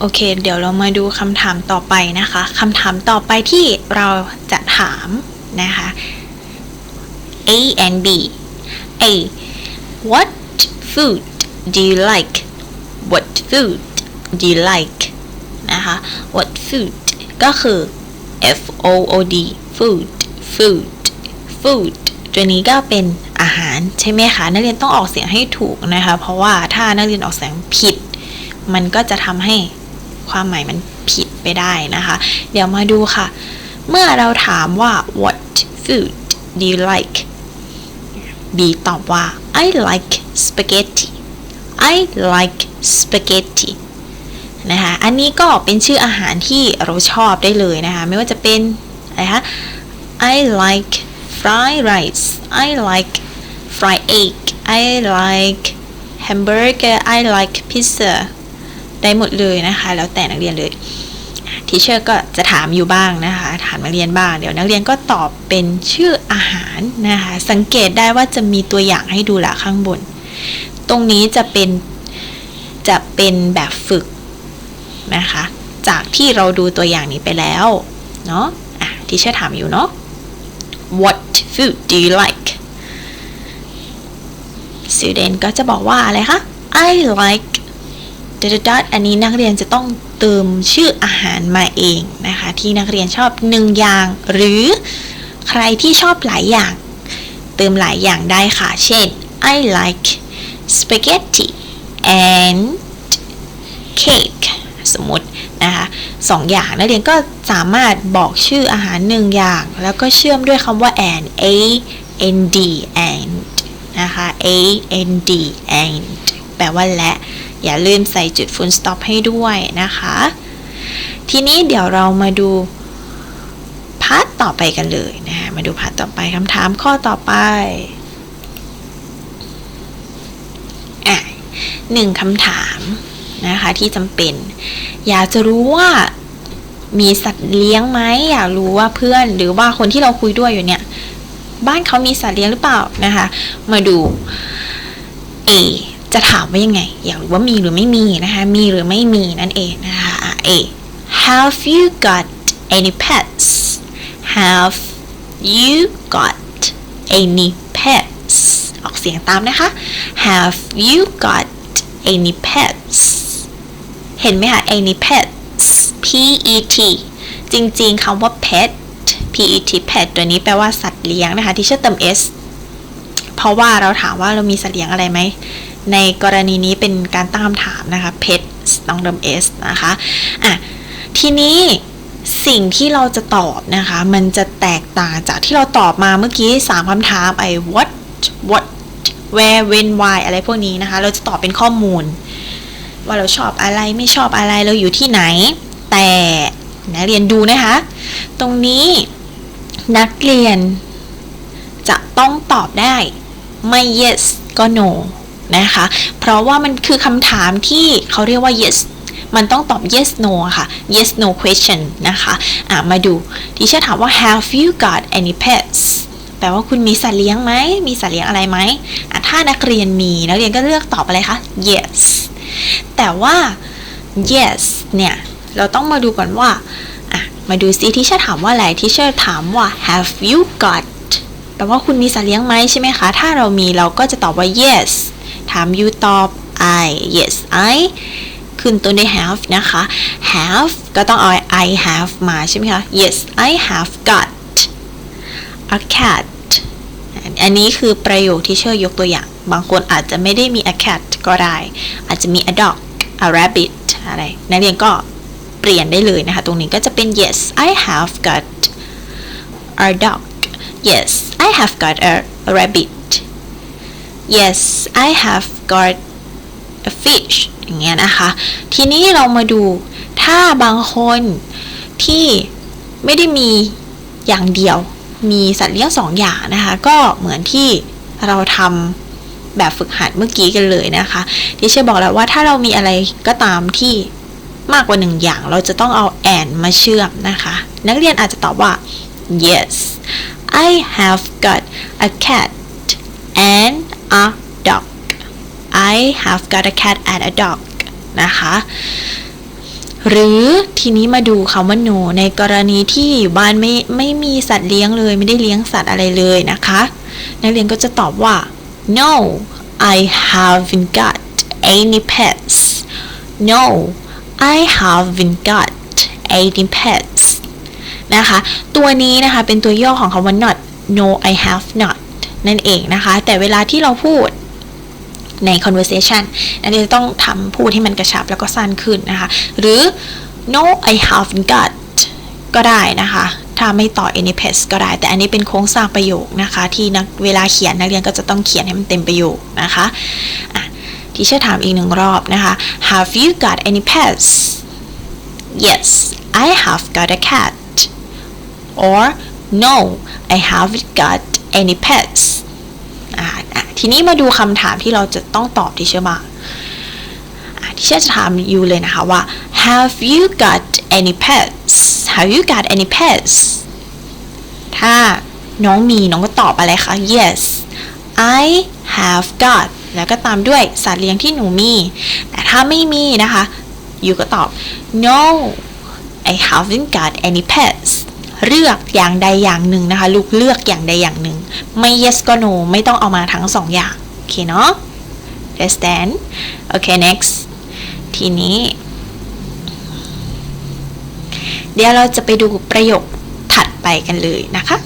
โอเค เดี๋ยวเรามาดูคำถามต่อไปนะคะคำถามต่อไปที่เราจะถามนะคะ A and B A What food do you like What food do you like นะคะ What food ก็คือ F O O D food food food ตัวนี้ก็เป็นอาหารใช่ไหมคะนักเรียนต้องออกเสียงให้ถูกนะคะ เพราะว่าถ้านักเรียนออกเสียงผิด มันก็จะทำให้ ความหมายมันผิดไปได้นะคะ เดี๋ยวมาดูค่ะ เมื่อเราถามว่า what food do you like B ตอบว่า I like spaghetti I like spaghetti นะคะ อันนี้ก็เป็นชื่ออาหารที่เราชอบได้เลยนะคะ ไม่ว่าจะเป็นอะไรคะ I like fried rice I like fried egg I like hamburger I like pizza ได้หมดเลยนะคะ แล้วแต่นักเรียนเลยทีเชอร์ก็จะถามอยู่บ้างนะคะ ถามนักเรียนบ้าง เดี๋ยวนักเรียนก็ตอบเป็นชื่ออาหารนะคะ สังเกตได้ว่าจะมีตัวอย่างให้ดูละข้างบน ตรงนี้จะเป็นจะเป็นแบบฝึกนะคะ จากที่เราดูตัวอย่างนี้ไปแล้วเนาะอะทีเชอร์ถามอยู่เนาะ What food do you like student ก็จะบอกว่าอะไรคะ I like ดดดอันนี้นักเรียนจะต้องเติมชื่ออาหารมาเองนะคะ ที่นักเรียนชอบหนึ่งอย่าง หรือใครที่ชอบหลายอย่าง เติมหลายอย่างได้ค่ะ เช่น I like spaghetti and cake สมมตินะคะสองอย่างนักเรียนก็สามารถบอกชื่ออาหารหนึ่งอย่าง แล้วก็เชื่อมด้วยคำว่า and a n d and นะคะ a n d and แปลว่าและ อย่าลืมใส่จุด full stop ให้ด้วยนะคะ ทีนี้เดี๋ยวเรามาดูพาร์ทต่อไปกันเลยนะคะมาดูพาร์ทต่อไปคำถามข้อต่อไปอะหนึ่งคำถามนะคะที่จำเป็น อยากจะรู้ว่ามีสัตว์เลี้ยงไหมอยากรู้ว่าเพื่อนหรือว่าคนที่เราคุยด้วยอยู่เนี่ย บ้านเขามีสัตว์เลี้ยงหรือเปล่านะคะ มาดู A จะถามว่ายังไง อยากรู้ว่ามีหรือไม่มีนะคะมีหรือไม่มีนั่นเองนะคะอะ A Have you got any pets Have you got any pets ออกเสียงตามนะคะ Have you got any pets เห็นไหมคะ any pets P E T จริงๆคำว่า pet P E T pet ตัวนี้แปลว่าสัตว์เลี้ยงนะคะที่เชื่อเติม s เพราะว่าเราถามว่าเรามีสัตว์เลี้ยงอะไรไหม ในกรณีนี้เป็นการตั้งคำถามนะคะ pet ต้องเติม s นะคะอะทีนี้สิ่งที่เราจะตอบนะคะ มันจะแตกต่างจากที่เราตอบมาเมื่อกี้3คำถามไอ้ what what where when why อะไรพวกนี้นะคะ เราจะตอบเป็นข้อมูล ว่าเราชอบอะไรไม่ชอบอะไรเราอยู่ที่ไหน แต่นักเรียนดูนะคะ ตรงนี้นักเรียนจะต้องตอบได้ไม่ yes ก็ no นะคะ เพราะว่ามันคือคำถามที่เขาเรียกว่า yes มันต้องตอบ yes no ค่ะ yes no question นะคะะมาดูที่เชื่อถามว่า have you got any pets แปลว่าคุณมีสัตว์เลี้ยงไหม มีสัตว์เลี้ยงอะไรไหม ถ้านักเรียนมี นักเรียนก็เลือกตอบอะไรคะ yes แต่ว่า yes เนี่ย เราต้องมาดูก่อนว่า มาดูซิที่เชื่อถามว่าอะไรที่เชื่อถามว่า have you got แปลว่าคุณมีสัตว์เลี้ยงไหมใช่ไหมคะ ถ้าเรามีเราก็จะตอบว่า yes ถาม you ตอบ I yes I ขึ้นต้นด้วย have นะคะ have ก็ต้องเอา I have มาใช่ไหมคะ yes I have got a cat อันนี้คือประโยคที่เชื่อยกตัวอย่าง บางคนอาจจะไม่ได้มี a cat ก็ได้ อาจจะมี a dog a rabbit อะไร นักเรียนก็เปลี่ยนได้เลยนะคะ ตรงนี้ก็จะเป็น yes I have got a dog yes I have got a rabbit yes I have got a fish อย่างเงี้ยนะคะ ทีนี้เรามาดูถ้าบางคนที่ไม่ได้มีอย่างเดียว มีสัตว์เลี้ยงสองอย่างนะคะ ก็เหมือนที่เราทำแบบฝึกหัดเมื่อกี้กันเลยนะคะที่เชยบอกแล้วว่าถ้าเรามีอะไรก็ตามที่มากกว่าหนึ่งอย่าง เราจะต้องเอา and มาเชื่อมนะคะ นักเรียนอาจจะตอบว่า yes I have got a cat and a dog I have got a cat and a dog นะคะ หรือทีนี้มาดูคำว่า no ในกรณีที่อยู่บ้านไม่ไม่มีสัตว์เลี้ยงเลย ไม่ได้เลี้ยงสัตว์อะไรเลยนะคะ นักเรียนก็จะตอบว่า no I haven't got any pets no I haven't got any pets นะคะ ตัวนี้นะคะเป็นตัวย่อของคำว่า not no I have not นั่นเองนะคะ แต่เวลาที่เราพูดใน conversation นักเรียนจะต้องทำพูดให้มันกระชับแล้วก็สั้นขึ้นนะคะ หรือ no I haven't got ก็ได้นะคะ ถ้าไม่ต่อ any pets ก็ได้ แต่อันนี้เป็นโครงสร้างประโยคนะคะ ที่นักเวลาเขียนนักเรียนก็จะต้องเขียนให้มันเต็มประโยคนะคะะที่เชอร์ถามอีกหนึ่งรอบนะคะ Have you got any pets Yes I have got a cat or No I haven't got any pets ทีนี้มาดูคำถามที่เราจะต้องตอบที่เชื่อมาที่เชื่อจะถามยูเลยนะคะว่า Have you got any pets Have you got any pets ถ้าน้องมีน้องก็ตอบอะไรคะ Yes I have got แล้วก็ตามด้วยสัตว์เลี้ยงที่หนูมี แต่ถ้าไม่มีนะคะยูก็ตอบ No I haven't got any pets เลือกอย่างใดอย่างหนึ่งนะคะ ลูกเลือกอย่างใดอย่างหนึ่ง ไม่ yes ก็ no ไม่ต้องเอามาทั้งสองอย่าง โอเคเนาะ understand โอเค next ทีนี้ เดี๋ยวเราจะไปดูประโยคถัดไปกันเลยนะคะ